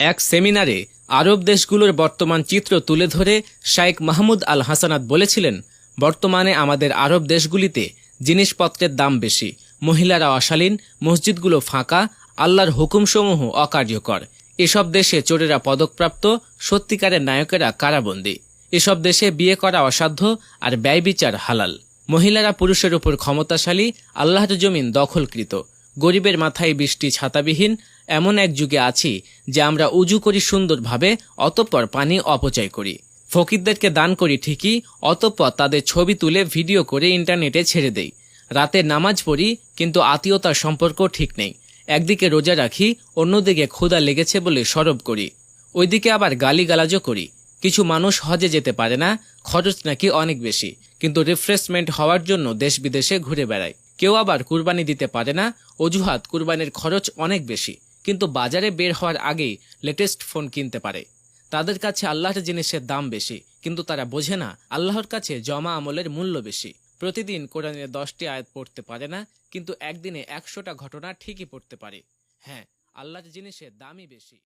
এক সেমিনারে আরব দেশগুলোর বর্তমান চিত্র তুলে ধরে শাইখ মাহমুদ আল হাসানাত বলেছিলেন, বর্তমানে আমাদের আরব দেশগুলিতে জিনিসপত্রের দাম বেশি, মহিলারা অশালীন, মসজিদগুলো ফাঁকা, আল্লাহর হুকুমসমূহ অকার্যকর। এসব দেশে চোরেরা পদকপ্রাপ্ত, সত্যিকারের নায়কেরা কারাবন্দী। এসব দেশে বিয়ে করা অসাধ্য আর ব্যয়বিচার হালাল। মহিলারা পুরুষের উপর ক্ষমতাশালী, আল্লাহর জমিন দখলকৃত। গরিবের মাথায় বৃষ্টি ছাতাবিহীন এমন এক যুগে আছি যে আমরা উজু করি সুন্দরভাবে, অতঃপর পানি অপচয় করি। ফকিরদেরকে দান করি ঠিকই, অতঃপর তাদের ছবি তুলে ভিডিও করে ইন্টারনেটে ছেড়ে দেই। রাতে নামাজ পড়ি, কিন্তু আত্মীয়তার সম্পর্ক ঠিক নেই। একদিকে রোজা রাখি, অন্যদিকে ক্ষুধা লেগেছে বলে সরব করি। ওইদিকে আবার গালিগালাজও করি। কিছু মানুষ হজে যেতে পারে না, খরচ নাকি অনেক বেশি, কিন্তু রিফ্রেশমেন্ট হওয়ার জন্য দেশ বিদেশে ঘুরে বেড়ায় কেউ আবার কুরবানি দিতে পারে না। অজুহাত, কুরবানির খরচ অনেক বেশি। কিন্তু বাজারে বের হওয়ার আগেই লেটেস্ট ফোন কিনতে পারে। তাদের কাছে আল্লাহর জিনিসের দাম বেশি, কিন্তু তারা বোঝে না, আল্লাহর কাছে জমা আমলের মূল্য বেশি। প্রতিদিন কোরআনের দশটি আয়াত পড়তে পারে না, কিন্তু একদিনে একশোটা ঘটনা ঠিকই পড়তে পারে। হ্যাঁ আল্লাহর জিনিসের দামই বেশি।